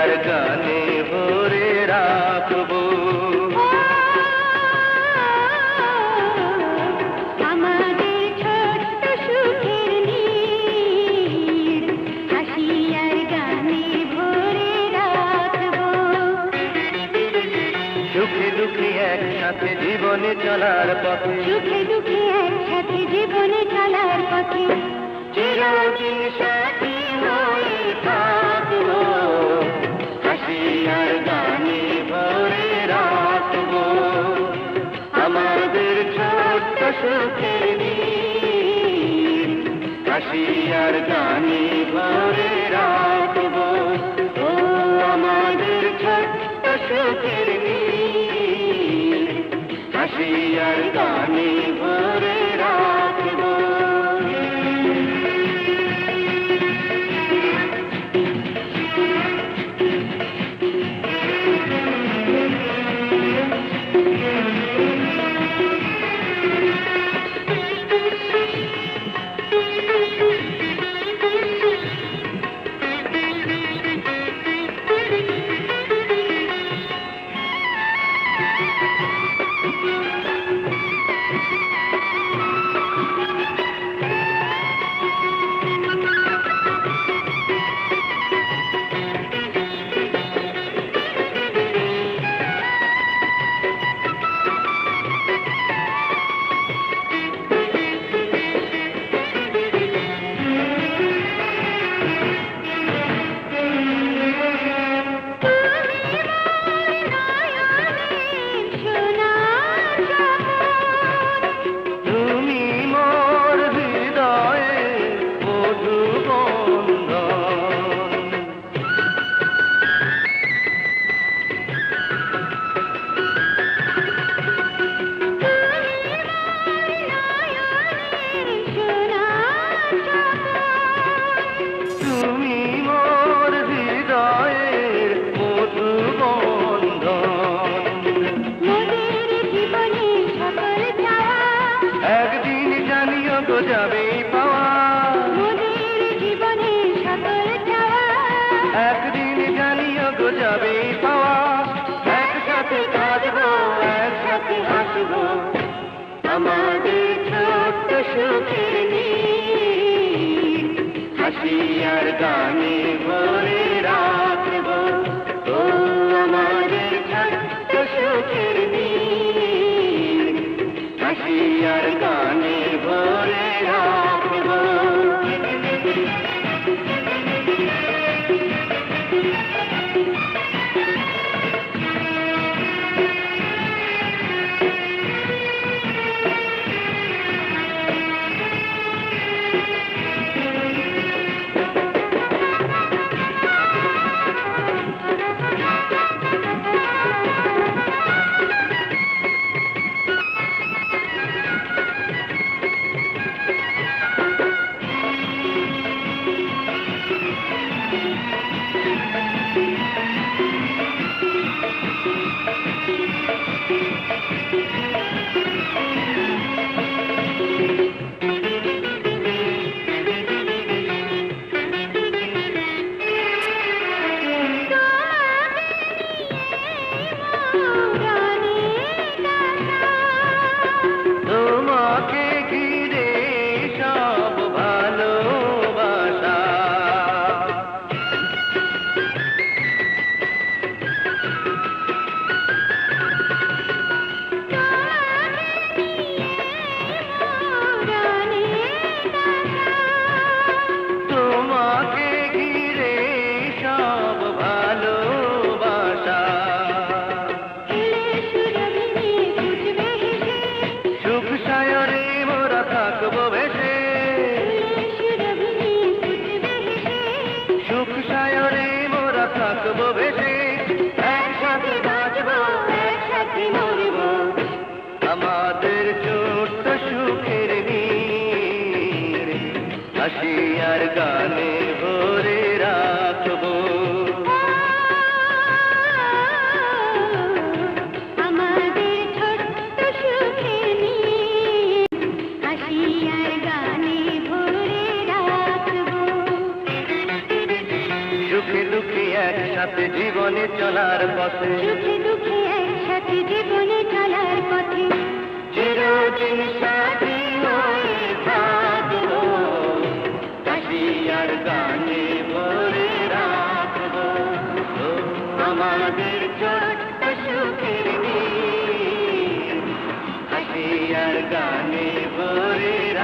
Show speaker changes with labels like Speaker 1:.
Speaker 1: তার গানে ভরে রাখব। সুখে দুঃখে একসাথে জীবনে চলার পথে।
Speaker 2: সুখে দুঃখে একসাথে জীবনে চলার পথে।
Speaker 1: চিরদিন সাথী হয় হাসি আর গানে ভরে রাখব। ও আমাদের ছোট্ট সুখের হাসি আর গানে আমাদের ছোট্ট সুখে হাসি আর গানে ভরে সাথে জীবনে চলার পথে।
Speaker 2: সুখে দুঃখে একসাথে জীবনে চলার পথে।
Speaker 1: চিরদিন সাথী হয়ে থাকব। গানে ভরে রাখব। আমাদের ছোট্ট সুখের দিন। কাশিয়ার গানে ভরে